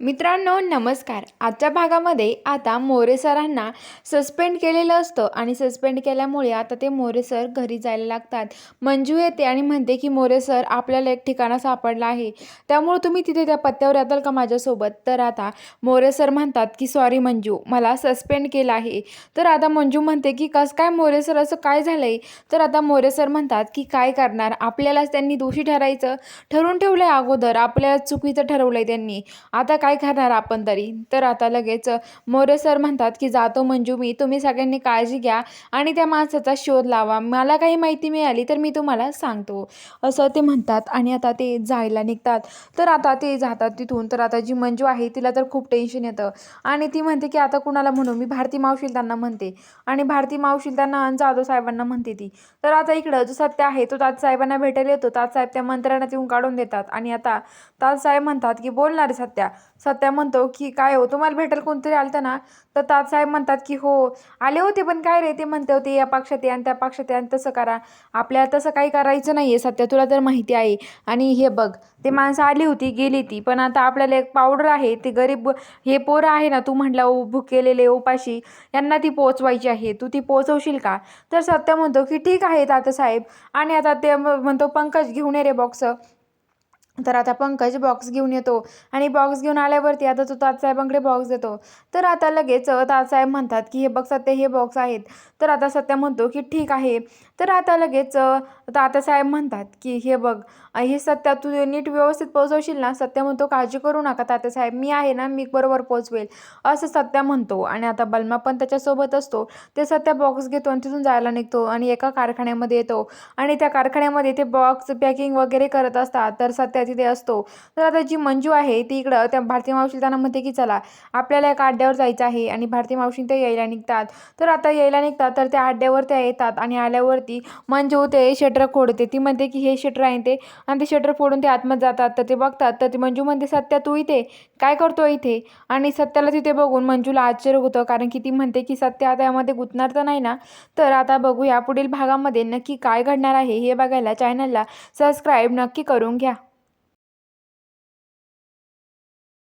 मित्रांनो नमस्कार. आजच्या भागामध्ये आता मोरे सरांना सस्पेंड केलेलं असतं आणि सस्पेंड केल्यामुळे आता ते मोरे सर घरी जायला लागतात. मंजू येते आणि म्हणते की मोरे सर आपल्याला एक ठिकाणा सापडला आहे. त्यामुळे तुम्ही तिथे त्या पत्त्यावर येताल का माझ्यासोबत? तर आता मोरे सर म्हणतात की सॉरी मंजू मला सस्पेंड केलं आहे. तर आता मंजू म्हणते की कसं काय मोरे सर असं काय झालं आहे तर आता मोरे सर म्हणतात की काय करणार? आपल्यालाच त्यांनी दोषी ठरायचं. ठरवून ठेवलं आहे अगोदर. आपल्याला चुकीचं ठरवलं आहे त्यांनी. आता काय करणार आपण तरी? तर आता लगेच मोरे सर म्हणतात की जातो मंजू मी तुम्ही सगळ्यांनी काळजी घ्या आणि त्या माणसाचा शोध लावा. मला काही माहिती मिळाली तर मी तुम्हाला सांगतो. असं ते म्हणतात आणि आता ते जायला निघतात. तर आता ते जातात तिथून. तर आता जी मंजू आहे तिला तर खूप टेन्शन येतं. आणि ती म्हणते की आता कुणाला म्हणू? मी भारती मावशील त्यांना म्हणते. आणि भारती मावशील त्यांना आणि जाधव साहेबांना म्हणते ती. तर आता इकडं जो सत्य आहे तो तात साहेबांना भेटायला येतो. तात साहेब त्या मंत्र्यांना तिथून काढून देतात. आणि आता तात साहेब म्हणतात की बोलणार सत्या सत्या म्हणतो की काय हो तुम्हाला भेटायला कोणतरी आलं ना? तर तातसाहेब म्हणतात की हो आले होते पण काय रे? ते म्हणते होते या पक्षात या आणि त्या पक्षात या आणि तसं करा. आपल्याला तसं काही करायचं नाही आहे सत्या तुला तर माहिती आहे. आणि हे बघ ते माणसं आली होती गेली ती पण आता आपल्याला एक पावडर आहे ते गरीब हे पोरं आहे ना तू म्हटला भुकेलेले उपाशी यांना ती पोचवायची आहे. तू ती पोचवशील का? तर सत्य म्हणतो की ठीक आहे तात्यासाहेब आणि आता ते म्हणतो पंकज घेऊन ये रे बॉक्स तर आता पंकज बॉक्स घेऊन येतो. आणि बॉक्स घेऊन आल्यावरती आता तो ताजसाहेबांकडे बॉक्स देतो. तर आता लगेच ताजसाहेब म्हणतात की हे बघ सत्य हे बॉक्स आहेत. तर आता सत्य म्हणतो की ठीक आहे. तर आता लगेच तात्यासाहेब म्हणतात की हे बघ हे सत्य तू नीट व्यवस्थित पोहोचवशील ना सत्य म्हणतो काळजी करू नका तात्यासाहेब. मी आहे ना मी बरोबर पोचवेल असं सत्य म्हणतो आणि आता बलमा पण त्याच्यासोबत असतो. ते सत्य बॉक्स घेतो आणि तिथून जायला निघतो आणि एका कारखान्यामध्ये येतो. आणि त्या कारखान्यामध्ये ते बॉक्स पॅकिंग वगैरे करत असतात तर सत्या तिथे असतो. तर आता जी मंजू आहे ती इकडं त्या भारती मावशी त्यांना म्हणते की चला आपल्याला एका अड्ड्यावर जायचं आहे. आणि भारती मावशी ते यायला निघतात. तर आता यायला निघतात तर त्या अड्ड्यावर त्या येतात आणि आल्यावरती मंजू ते शटर खोडते ती म्हणते की हे शटर आहे ते. आणि ते शटर फोडून ते आतमध्ये जातात. तर ते बघतात. तर ती मंजू म्हणते सत्या तू इथे? काय करतो इथे? आणि सत्याला तिथे बघून मंजूला आश्चर्य होतं. कारण की ती म्हणते की सत्य आता यामध्ये गुंतणार तर नाही ना? तर आता बघूया पुढील भागामध्ये नक्की काय घडणार आहे हे बघायला. चॅनलला सबस्क्राईब नक्की करून घ्या.